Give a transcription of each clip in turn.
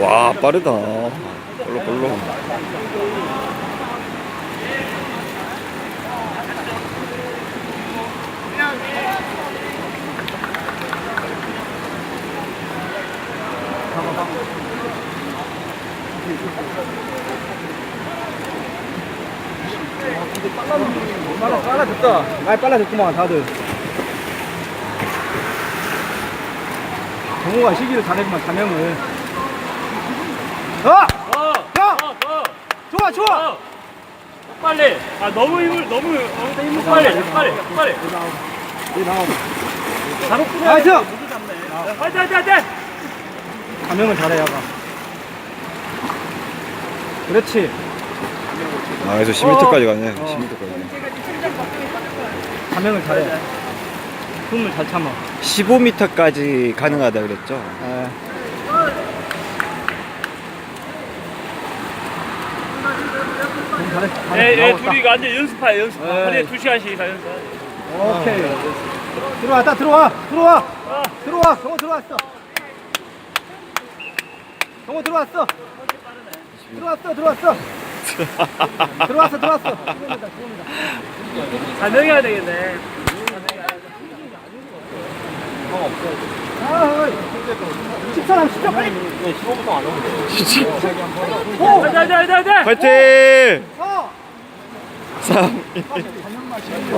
와 빠르다. 빨라 빨라졌다. 많이 빨라졌구만 다들. 정우가 시기를 잘했구만 자명을. 어! 어, 야! 어, 어, 좋아 좋아. 어. 빨리. 아 너무 힘을 너무 너무 힘을 빨리 빨리 빨리. 이 나와. 바로 나이스! 돼. 잡네. 화이팅 화이팅 화이팅. 자명을 잘해 야 가. 그렇지. 아 그래서 10m까지 가네. 어. 10m까지. 자명을 잘해. 숨을 잘 참아. 15m까지 가능하다 그랬죠. 예. 예, 예, 나왔다. 둘이 이거 완전 연습해 연습. 하루에 두 시간씩 다 연습. 오케이. 들어왔다 들어와 들어와 아, 들어와 정호 들어왔어. 정호 들어왔어. 들어왔어 들어왔어. 들어왔어 들어왔어. 지금이다. 반영해야 되겠네. 아, 14랑 10점 빨리. 오, 화이팅 화이팅 화이팅 화이팅. 파이팅! 어. 3,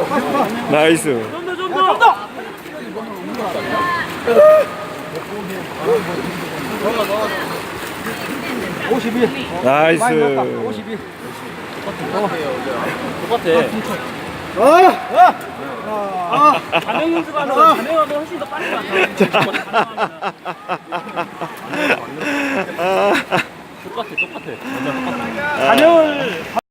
가스 가. 나이스. 좀더 좀좀 더. 더. 오십이. 많이 나이스. 넣었다. 오십이. 똑같아. 아, 아, 아. 반영 연습하는 거 반영하면 훨씬 더 빠른 것 같아. 똑같아 똑같아. 반영을